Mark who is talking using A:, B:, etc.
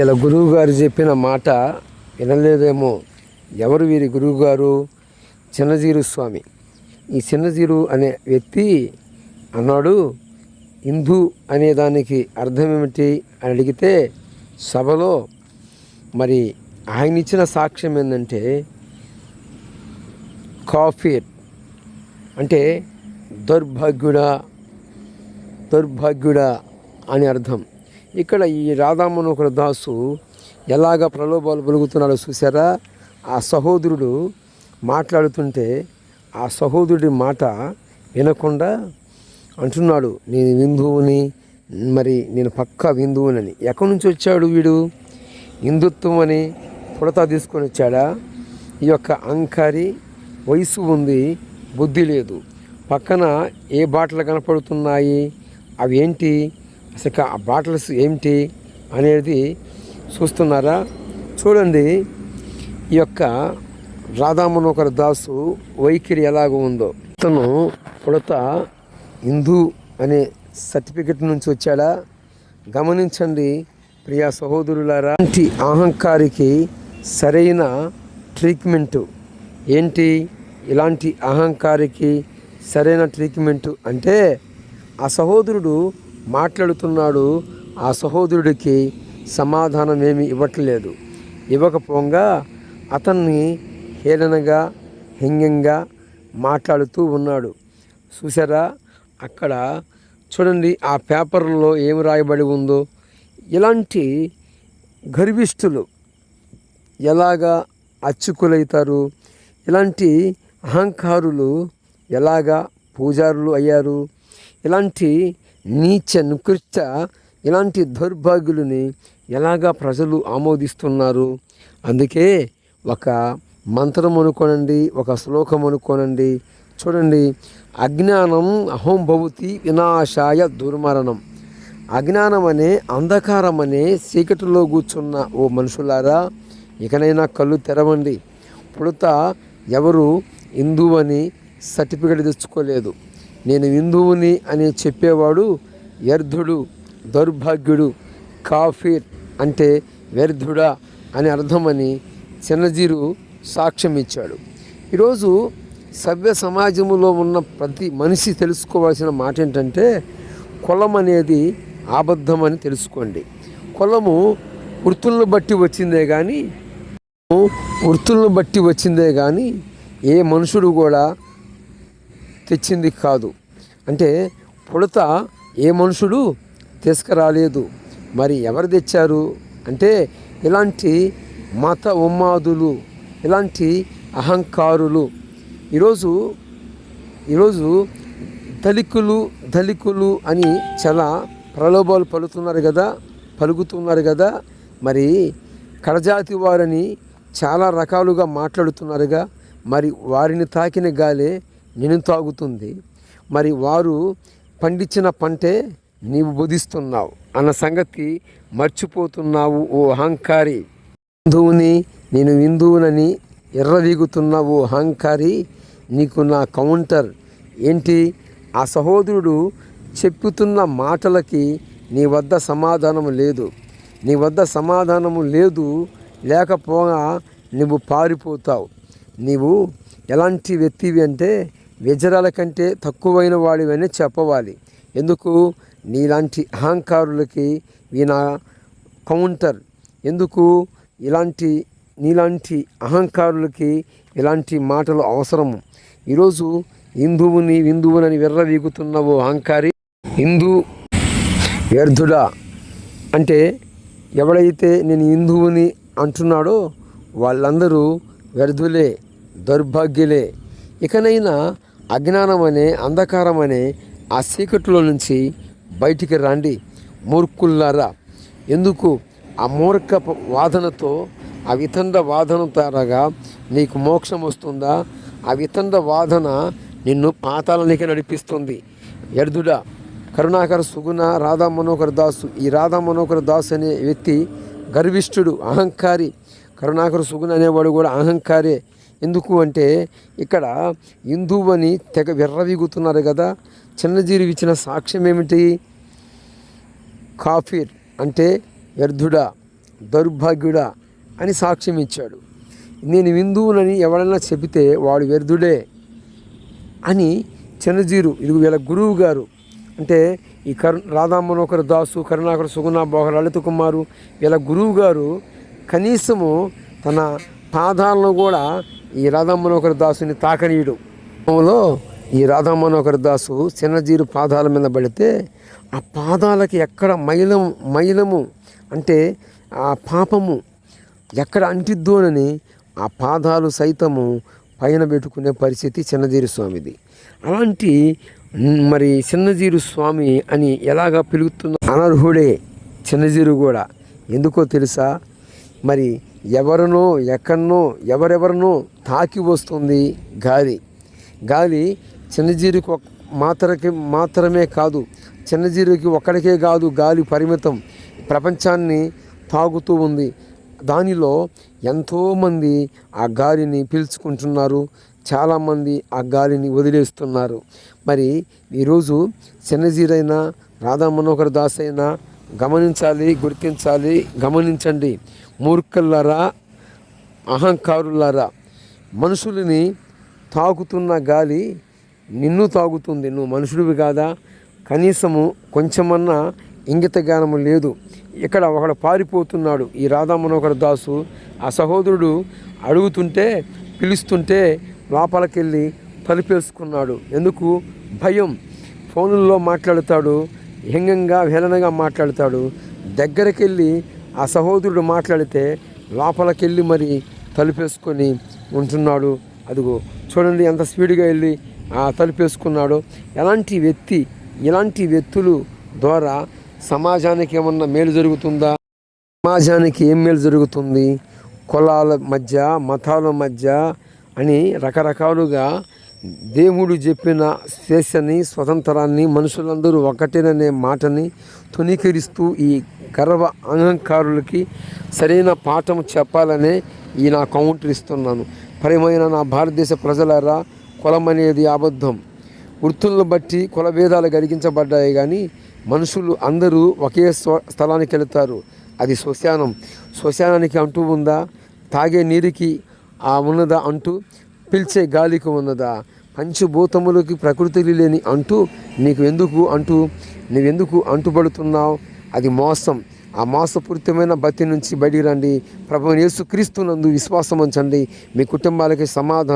A: ఇలా గురువు గారు చెప్పిన మాట వినలేదేమో. ఎవరు వీరి గురువు గారు చిన్నజీరు స్వామి. ఈ చిన్నజీరు అనే వ్యక్తి అన్నాడు హిందూ అనే దానికి అర్థం ఏమిటి అని అడిగితే సభలో మరి ఆయన ఇచ్చిన సాక్ష్యం ఏంటంటే కాఫీర్ అంటే దౌర్భాగ్యుడా దౌర్భాగ్యుడా అని అర్థం. ఇక్కడ ఈ రాధామనోహర దాసు ఎలాగ ప్రలోభాలు పలుకుతున్నాడో చూసారా ఆ సహోదరుడు మాట్లాడుతుంటే ఆ సహోదరుడి మాట వినకుండా అంటున్నాడు నేను హిందువుని మరి నేను పక్కా హిందువునని ఎక్కడి నుంచి వచ్చాడు వీడు? హిందుత్వం అని పుడతా తీసుకొని వచ్చాడా? ఈ యొక్క అంకారి వయసు ఉంది బుద్ధి లేదు. పక్కన ఏ బాటలు కనపడుతున్నాయి? అవి ఏంటి? అసలు ఆ బాటల్స్ ఏమిటి అనేది చూస్తున్నారా? చూడండి ఈ యొక్క రాధామనోహర్ దాసు వైఖరి ఎలాగ ఉందో. అతను కొడత హిందూ అనే సర్టిఫికెట్ నుంచి వచ్చాడా? గమనించండి ప్రియా సహోదరులారా ఇలాంటి అహంకారికి సరైన ట్రీట్మెంటు? ఏంటి ఇలాంటి అహంకారికి సరైన ట్రీట్మెంటు? అంటే ఆ సహోదరుడు మాట్లాడుతున్నాడు ఆ సహోదరుడికి సమాధానం ఏమి ఇవ్వట్లేదు. ఇవ్వకపోగా అతన్ని హేళనగా హింగంగా మాట్లాడుతూ ఉన్నాడు. చూసారా అక్కడ చూడండి ఆ పేపర్లో ఏమి రాయబడి ఉందో. ఇలాంటి గర్విష్ఠులు ఎలాగా అచ్చుకులవుతారు ఇలాంటి అహంకారులు ఎలాగా పూజారులు అయ్యారు? ఇలాంటి నీచ నికృష్ట ఇలాంటి దౌర్భాగ్యులని ఎలాగా ప్రజలు ఆమోదిస్తున్నారు? అందుకే ఒక మంత్రం అనుకోనండి ఒక శ్లోకం అనుకోనండి. చూడండి అజ్ఞానం అహంభవతి వినాశాయ దుర్మరణం. అజ్ఞానం అనే అంధకారం అనే చీకటిలో కూర్చున్న ఓ మనుషులారా ఇకనైనా కళ్ళు తెరవండి. పుడత ఎవరు హిందువు అని సర్టిఫికెట్ తెచ్చుకోలేదు. నేను హిందువుని అని చెప్పేవాడు వ్యర్థుడు దౌర్భాగ్యుడు కాఫీర్ అంటే వ్యర్థుడా అని అర్థమని చిన్నజీరు సాక్ష్యం ఇచ్చాడు ఈరోజు సభ్య సమాజంలో ఉన్న ప్రతి మనిషి తెలుసుకోవాల్సిన మాట ఏంటంటే కులం అనేది అబద్ధమని తెలుసుకోండి. కులము వృత్తులను బట్టి వచ్చిందే కానీ వృత్తులను బట్టి వచ్చిందే కానీ ఏ మనుషుడు కూడా తెచ్చింది కాదు. అంటే పుడత ఏ మనుషుడు తీసుకురాలేదు. మరి ఎవరు తెచ్చారు? అంటే ఇలాంటి మత ఉమ్మాదులు ఇలాంటి అహంకారులు. ఈరోజు ఈరోజు దళికులు దళికులు అని చాలా ప్రలోభాలు పలుతున్నారు కదా పలుకుతున్నారు కదా. మరి కడజాతి వారని చాలా రకాలుగా మాట్లాడుతున్నారుగా. మరి వారిని తాకిన గాలే నేను తాగుతుంది. మరి వారు పండించిన పంటే నీవు బుధిస్తున్నావు అన్న సంగతి మర్చిపోతున్నావు ఓ అహంకారి. హిందువుని నేను హిందువునని ఎర్రవీగుతున్న ఓ అహంకారి. నీకు నా కౌంటర్. ఏంటి? ఆ సహోదరుడు చెప్పుతున్న మాటలకి నీ వద్ద సమాధానం లేదు. నీ వద్ద సమాధానము లేదు లేకపోగా నువ్వు పారిపోతావు. నీవు ఎలాంటి వ్యక్తివి అంటే వ్యజరాల కంటే తక్కువైన వాడివని చెప్పవాలి. ఎందుకు? నీలాంటి అహంకారులకి ఈయన కౌంటర్. ఎందుకు? ఇలాంటి నీలాంటి అహంకారులకి ఇలాంటి మాటలు అవసరము ఈరోజు హిందువుని హిందువునని విర్రవీగుతున్న ఓ అహంకారి హిందూ వ్యర్థుడా? అంటే ఎవడైతే నేను హిందువుని అంటున్నాడో వాళ్ళందరూ వ్యర్థులే దౌర్భాగ్యులే. ఇకనైనా అజ్ఞానం అనే అంధకారం అనే ఆ సీకట్లో నుంచి బయటికి రండి మూర్ఖుల్లారా. ఎందుకు? ఆ మూర్ఖ వాదనతో ఆ వితండ వాదన తరగా నీకు మోక్షం వస్తుందా? ఆ వితండ వాదన నిన్ను పాతాలనికి నడిపిస్తుంది. ఎర్దుడా కరుణాకర సుగుణ రాధా మనోహర్ దాసు ఈ రాధా మనోహర్ దాస్ అనే వ్యక్తి గర్విష్ఠుడు అహంకారి. కరుణాకర సుగుణ అనేవాడు కూడా అహంకారే. ఎందుకు అంటే ఇక్కడ హిందువు అని తెగ విర్రవీగుతున్నారు కదా. చిన్నజీరు ఇచ్చిన సాక్ష్యం ఏమిటి? కాఫీర్ అంటే వ్యర్థుడా దౌర్భాగ్యుడా అని సాక్ష్యం ఇచ్చాడు. నేను హిందువునని ఎవడన్నా చెబితే వాడు వ్యర్థుడే అని చిన్నజీరు ఇది వీళ్ళ గురువు గారు అంటే ఈ కరు రాధామనోకర దాసు కరుణాకర్ సుగుణ బోహ లలిత కుమారు వీళ్ళ గురువు గారు కనీసము తన పాదాలను కూడా ఈ రాధామనోకర దాసుని తాకనీయుడు. ఈ ఈ రాధామనోకర దాసు చిన్నజీరు పాదాల మీద పడితే ఆ పాదాలకి ఎక్కడ మైలం మైలము అంటే ఆ పాపము ఎక్కడ అంటిద్దోనని ఆ పాదాలు సైతము పైన పెట్టుకునే పరిస్థితి చిన్నజీరు స్వామిది. అలాంటి మరి చిన్నజీరు స్వామి అని ఎలాగా పిలుగుతున్న అనర్హుడే చిన్నజీరు కూడా ఎందుకో తెలుసా? మరి ఎవరినో ఎక్కడనో ఎవరెవరినో తాకి వస్తుంది గాలి. గాలి చిన్నజీరికి ఒక్- మాత్రకి మాత్రమే కాదు చిన్నజీరికి ఒక్కడికే కాదు గాలి పరిమితం. ప్రపంచాన్ని తాగుతూ ఉంది. దానిలో ఎంతోమంది ఆ గాలిని పీల్చుకుంటున్నారు. చాలామంది ఆ గాలిని వదిలేస్తున్నారు. మరి ఈరోజు చిన్నజీరైనా రాధా మనోహర్ దాస్ అయినా గమనించాలి గుర్తించాలి గమనించండి. మూర్ఖులారా అహంకారులారా మనుషులని తాగుతున్న గాలి నిన్ను తాగుతుంది. నువ్వు మనుషుడివి కాదా? కనీసము కొంచెమన్నా ఇంగిత జ్ఞానము లేదు. ఇక్కడ ఒకడు పారిపోతున్నాడు. ఈ రాధా మనోహర్ దాసు ఆ సహోదరుడు అడుగుతుంటే పిలుస్తుంటే లోపలికెళ్ళి తలుపేసుకున్నాడు. ఎందుకు? భయం. ఫోనుల్లో మాట్లాడుతాడు. హింగంగా హేళనగా మాట్లాడతాడు. దగ్గరికి వెళ్ళి ఆ సహోదరుడు మాట్లాడితే లోపలికెళ్ళి మరి తలుపేసుకొని ఉంటున్నాడు. అదిగో చూడండి ఎంత స్పీడ్గా వెళ్ళి ఆ తలుపేసుకున్నాడు. ఎలాంటి వ్యక్తి ఇలాంటి వ్యక్తులు ద్వారా సమాజానికి ఏమన్నా మేలు జరుగుతుందా? సమాజానికి ఏం మేలు జరుగుతుంది? కులాల మధ్య మతాల మధ్య అని రకరకాలుగా దేవుడు చెప్పిన స్వేచ్ఛని స్వతంత్రాన్ని మనుషులందరూ ఒకటేననే మాటని తునీకరిస్తూ ఈ గర్వ అహంకారులకి సరైన పాఠం చెప్పాలనే ఈ నా కౌంటర్ ఇస్తున్నాను. పరమైన నా భారతదేశ ప్రజలారా కులం అనేది అబద్ధం. వృత్తులను బట్టి కుల భేదాలు కలిగించబడ్డాయి కానీ మనుషులు అందరూ ఒకే స్థలానికి వెళతారు. అది శ్మశానం. శ్మశానానికి అంటూ ఉందా? తాగే నీరుకి ఆ ఉన్నదా అంటూ పిలిచే గాలికి ఉన్నదా? పంచభూతములకి ప్రకృతి లేని అంటూ నీకు ఎందుకు అంటూ నువ్వెందుకు అంటుపడుతున్నావు అది మోసం. ఆ మోసపూరితమైన బతి నుంచి బయటికి రండి. ప్రభు యేసుక్రీస్తునందు విశ్వాసం ఉంచండి మీ కుటుంబాలకి సమాధానం